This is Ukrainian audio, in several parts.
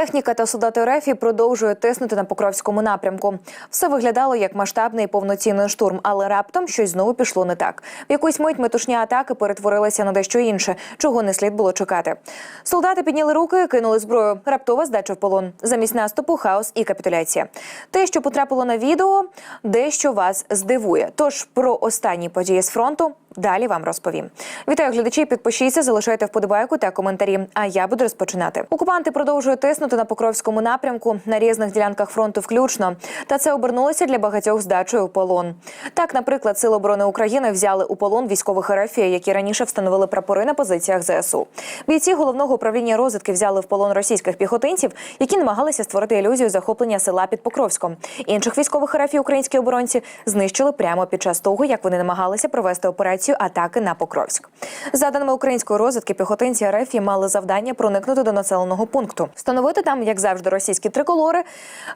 Техніка та солдати РФ продовжують тиснути на Покровському напрямку. Все виглядало як масштабний повноцінний штурм, але раптом щось знову пішло не так. В якусь мить метушня атаки перетворилася на дещо інше, чого не слід було чекати. Солдати підняли руки, кинули зброю. Раптова здача в полон. Замість наступу хаос і капітуляція. Те, що потрапило на відео, дещо вас здивує. Тож про останні події з фронту далі вам розповім. Вітаю глядачі. Підпишіться, залишайте вподобайку та коментарі. А я буду розпочинати. Окупанти продовжують тиснути на Покровському напрямку на різних ділянках фронту, включно. Та це обернулося для багатьох здачею в полон. Так, наприклад, Сили оборони України взяли у полон військових РФ, які раніше встановили прапори на позиціях ЗСУ. Бійці головного управління розвідки взяли в полон російських піхотинців, які намагалися створити ілюзію захоплення села під Покровськом. Інших військових РФ українські оборонці знищили прямо під час того, як вони намагалися провести операцію атаки на Покровськ. За даними української розвідки, піхотинці РФ мали завдання проникнути до населеного пункту, встановити там, як завжди, російські триколори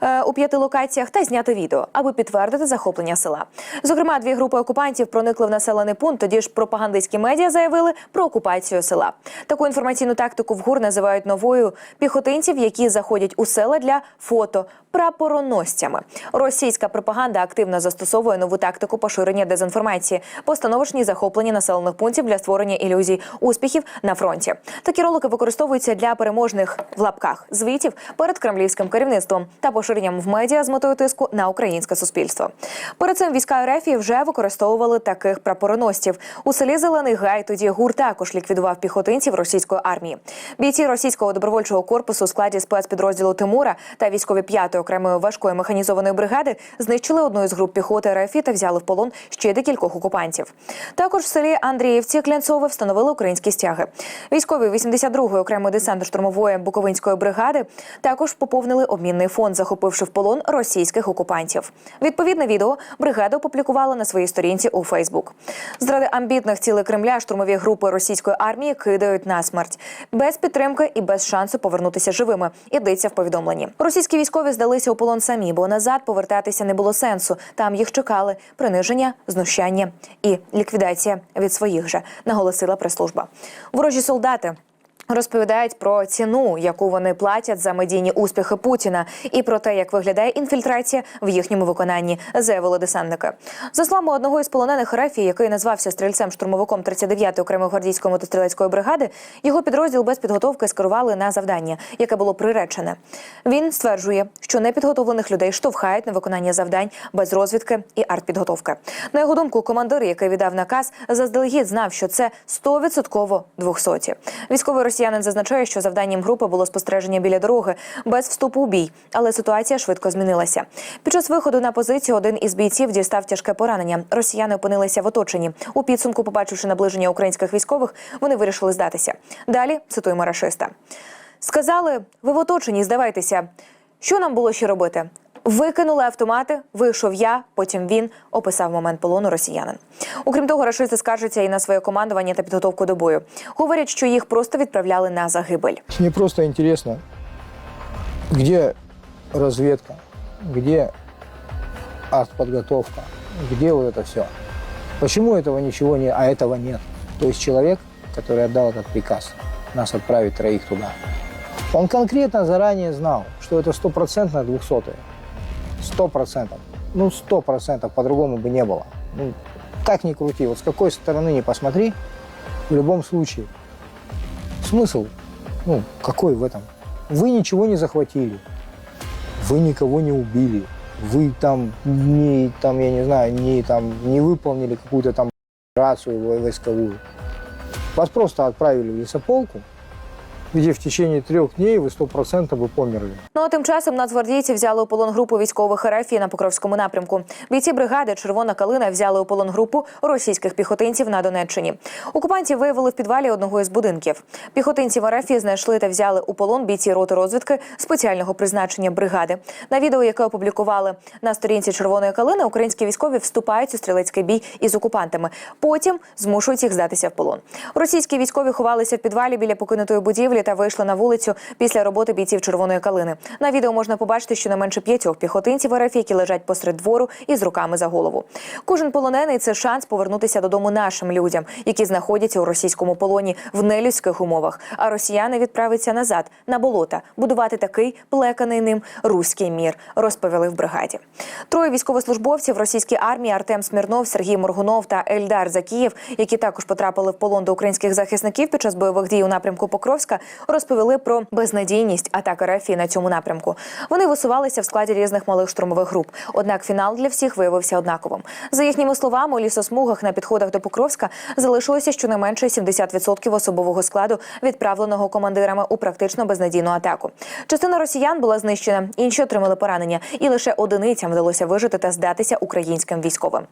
е, у п'яти локаціях та зняти відео, аби підтвердити захоплення села. Зокрема, дві групи окупантів проникли в населений пункт. Тоді ж пропагандистські медіа заявили про окупацію села. Таку інформаційну тактику в ГУР називають новою піхотинців, які заходять у села для фото прапороносцями. Російська пропаганда активно застосовує нову тактику поширення дезінформації, постановочні захоплення населених пунктів для створення ілюзій успіхів на фронті. Такі ролики використовуються для переможних в лапках звітів перед кремлівським керівництвом та поширенням в медіа з метою тиску на українське суспільство. Перед цим війська РФ вже використовували таких прапороносців. У селі Зелений Гай тоді ГУР також ліквідував піхотинців російської армії. Бійці російського добровольчого корпусу у складі спецпідрозділу Тимура та військові 5-ї окремої важкої механізованої бригади знищили одну із груп піхоти РФ та взяли в полон ще декількох окупантів. Також в селі Андріївці Клянцове встановили українські стяги. Військові 82-ї окремої десантно-штурмової Буковинської бригади також поповнили обмінний фонд, захопивши в полон російських окупантів. Відповідне відео бригада опублікувала на своїй сторінці у Фейсбук. Зради амбітних цілей Кремля штурмові групи російської армії кидають на смерть без підтримки і без шансу повернутися живими. Ідеться в повідомленні. Російські військові здалися у полон самі, бо назад повертатися не було сенсу. Там їх чекали приниження, знущання і ліквідація від своїх же, наголосила прес-служба. Ворожі солдати. Розповідають про ціну, яку вони платять за медійні успіхи Путіна, і про те, як виглядає інфільтрація в їхньому виконанні, заявили десантники. За словами одного із полонених РФ, який назвався стрільцем-штурмовиком 39-ї окремої гвардійської мотострілецької бригади, його підрозділ без підготовки скерували на завдання, яке було приречене. Він стверджує, що непідготовлених людей штовхають на виконання завдань без розвідки і артпідготовки. На його думку, командир, який віддав наказ, заздалегідь знав, що це 100% двохсоті. Військовий росіянин зазначає, що завданням групи було спостереження біля дороги без вступу у бій, але ситуація швидко змінилася. Під час виходу на позицію один із бійців дістав тяжке поранення. Росіяни опинилися в оточенні. У підсумку, побачивши наближення українських військових, вони вирішили здатися. Далі цитуємо рашиста. Сказали: ви в оточенні, здавайтеся. Що нам було ще робити? Викинули автомати, вийшов я, потім він описав момент полону росіянин. Окрім того, рашисти скаржаться і на своє командування та підготовку до бою. Говорять, що їх просто відправляли на загибель. Мне просто интересно, где разведка, где артподготовка, где вот это все. Почему этого ничего не, а этого нет? То есть человек, который отдал этот приказ, нас отправить троих туда, он конкретно заранее знал, что это стопроцентно двухсотые. Сто процентов. Ну, сто процентов, по-другому бы не было. Ну, как ни крути, вот с какой стороны не посмотри, в любом случае, смысл, ну, какой в этом? Вы ничего не захватили, вы никого не убили, вы там не, там, я не знаю, не, там, не выполнили какую-то там рацию вой- войсковую. Вас просто отправили в лесополку, где в течение дней вы сто процентов бы померли. Ну а тим часом нацгвардійці взяли у полон групу військових РФ на Покровському напрямку. Бійці бригади Червона калина взяли у полон групу російських піхотинців на Донеччині. Окупантів виявили в підвалі одного із будинків. Піхотинців РФ знайшли та взяли у полон бійці роти розвідки спеціального призначення бригади. На відео, яке опублікували на сторінці Червоної калини, українські військові вступають у стрілецький бій із окупантами. Потім змушують їх здатися в полон. Російські військові ховалися в підвалі біля покинутої будівлі та вийшли на вулицю після роботи бійців червоної калини. На відео можна побачити, що не менше п'ятьох піхотинців РФ, які лежать посеред двору із руками за голову. Кожен полонений це шанс повернутися додому нашим людям, які знаходяться у російському полоні в нелюдських умовах. А росіяни відправляться назад на болота будувати такий плеканий ним руський мір, розповіли в бригаді. Троє військовослужбовців російської армії Артем Смірнов, Сергій Моргунов та Ельдар Закієв, які також потрапили в полон до українських захисників під час бойових дій у напрямку Покровська, розповіли про безнадійність атак РФ на цьому напрямку. Вони висувалися в складі різних малих штурмових груп. Однак фінал для всіх виявився однаковим. За їхніми словами, у лісосмугах на підходах до Покровська залишилося щонайменше 70% особового складу, відправленого командирами у практично безнадійну атаку. Частина росіян була знищена, інші отримали поранення, і лише одиницям вдалося вижити та здатися українським військовим.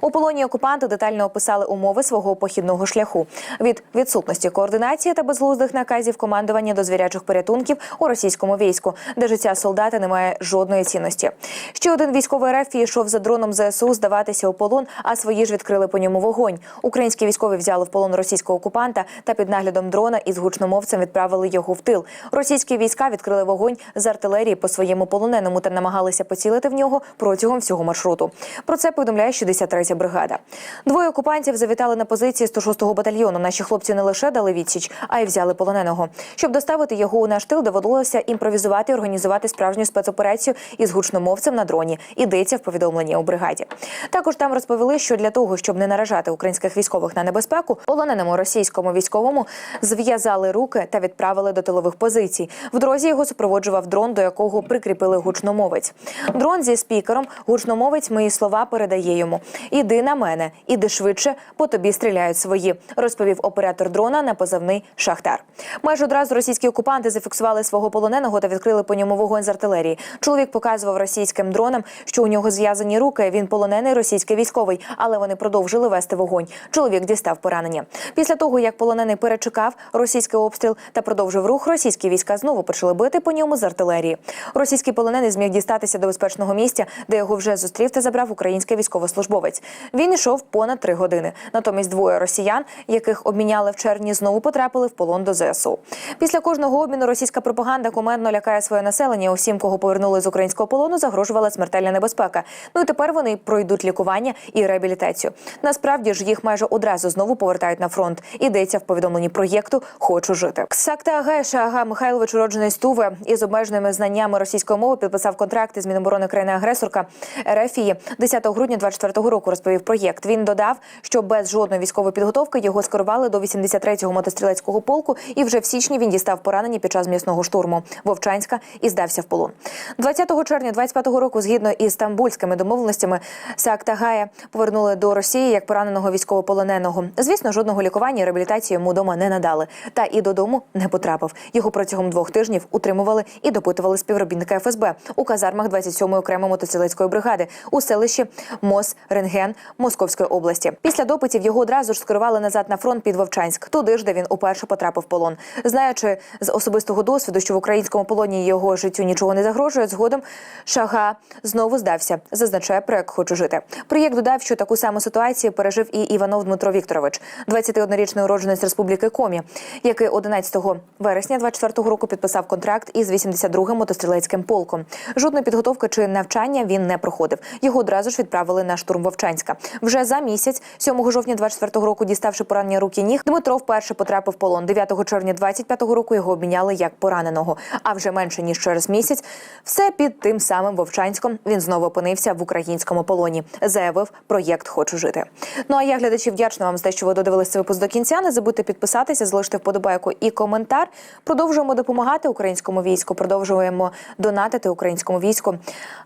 У полоні окупанти детально описали умови свого похідного шляху від відсутності координації та безглуздих наказів командування до звірячих порятунків у російському війську, де життя солдата не має жодної цінності. Ще один військовий РФ йшов за дроном ЗСУ здаватися у полон, а свої ж відкрили по ньому вогонь. Українські військові взяли в полон російського окупанта та під наглядом дрона із гучномовцем відправили його в тил. Російські війська відкрили вогонь з артилерії по своєму полоненому та намагалися поцілити в нього протягом всього маршруту. Про це повідомляє 63-я бригада. Двоє окупантів завітали на позиції 106-го батальйону. Наші хлопці не лише дали відсіч, а й взяли полоненого. Щоб доставити його у наш тил, доводилося імпровізувати і організувати справжню спецоперацію із гучномовцем на дроні. Ідеться в повідомленні у бригаді. Також там розповіли, що для того, щоб не наражати українських військових на небезпеку, полоненому російському військовому зв'язали руки та відправили до тилових позицій. В дорозі його супроводжував дрон, до якого прикріпили гучномовець. Дрон зі спікером гучномовець мої слова передає йому: Іди на мене, іди швидше, по тобі стріляють свої, розповів оператор дрона на позивний Шахтар. Майже одразу російські окупанти зафіксували свого полоненого та відкрили по ньому вогонь з артилерії. Чоловік показував російським дронам, що у нього зв'язані руки. Він полонений російський військовий, але вони продовжили вести вогонь. Чоловік дістав поранення. Після того, як полонений перечекав російський обстріл та продовжив рух, російські війська знову почали бити по ньому з артилерії. Російський полонений зміг дістатися до безпечного місця, де його вже зустрів та забрав український військовослужбовець. Він йшов понад три години. Натомість двоє росіян, яких обміняли в червні, знову потрапили в полон до ЗСУ. Після кожного обміну російська пропаганда кумедно лякає своє населення. Усім, кого повернули з українського полону, загрожувала смертельна небезпека. Ну і тепер вони пройдуть лікування і реабілітацію. Насправді ж їх майже одразу знову повертають на фронт. Ідеться в повідомленні проєкту Хочу жити. Ксакта Агеша Ага Михайлович, уродженець Туве із обмеженими знаннями російської мови, підписав контракт із Міноборони країни-агресорка Ерефії 10 грудня 24 року. Розповів проєкт. Він додав, що без жодної військової підготовки його скерували до 83-го мотострілецького полку, і вже в січні він дістав поранення під час м'ясного штурму Вовчанська і здався в полон. 20 червня 25-го року, згідно із стамбульськими домовленостями, Саактагая повернули до Росії як пораненого військовополоненого. Звісно, жодного лікування і реабілітації йому дома не надали, та і додому не потрапив. Його протягом двох тижнів утримували і допитували співробітника ФСБ у казармах 27-ї окремої мотострілецької бригади у селищі Мос Рентген Московської області. Після допитів його одразу ж скерували назад на фронт під Вовчанськ, туди ж, де він уперше потрапив в полон. Знаючи з особистого досвіду, що в українському полоні його життю нічого не загрожує, згодом Шага знову здався. Зазначає проект Хочу жити. Проєкт додав, що таку саму ситуацію пережив і Іванов Дмитро Вікторович, 21-річний уродженець Республіки Комі, який 11 вересня 24-го року підписав контракт із 82-м мотострілецьким полком. Жодної підготовки чи навчання він не проходив. Його одразу ж відправили на штурм Вовчанська. Вже за місяць, 7 жовтня 24-го року, діставши поранення рук і ніг, Дмитро вперше потрапив в полон. 9 червня 25-го року його обміняли як пораненого. А вже менше ніж через місяць, все під тим самим Вовчанськом він знову опинився в українському полоні. Заявив проєкт Хочу жити. Ну а я глядачі вдячна вам за те, що ви додивилися випуск до кінця. Не забудьте підписатися, залишити вподобайку і коментар. Продовжуємо допомагати українському війську. Продовжуємо донатити українському війську,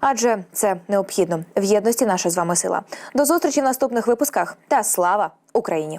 адже це необхідно в єдності. Наша з вами сила. До зустрічі в наступних випусках та слава Україні!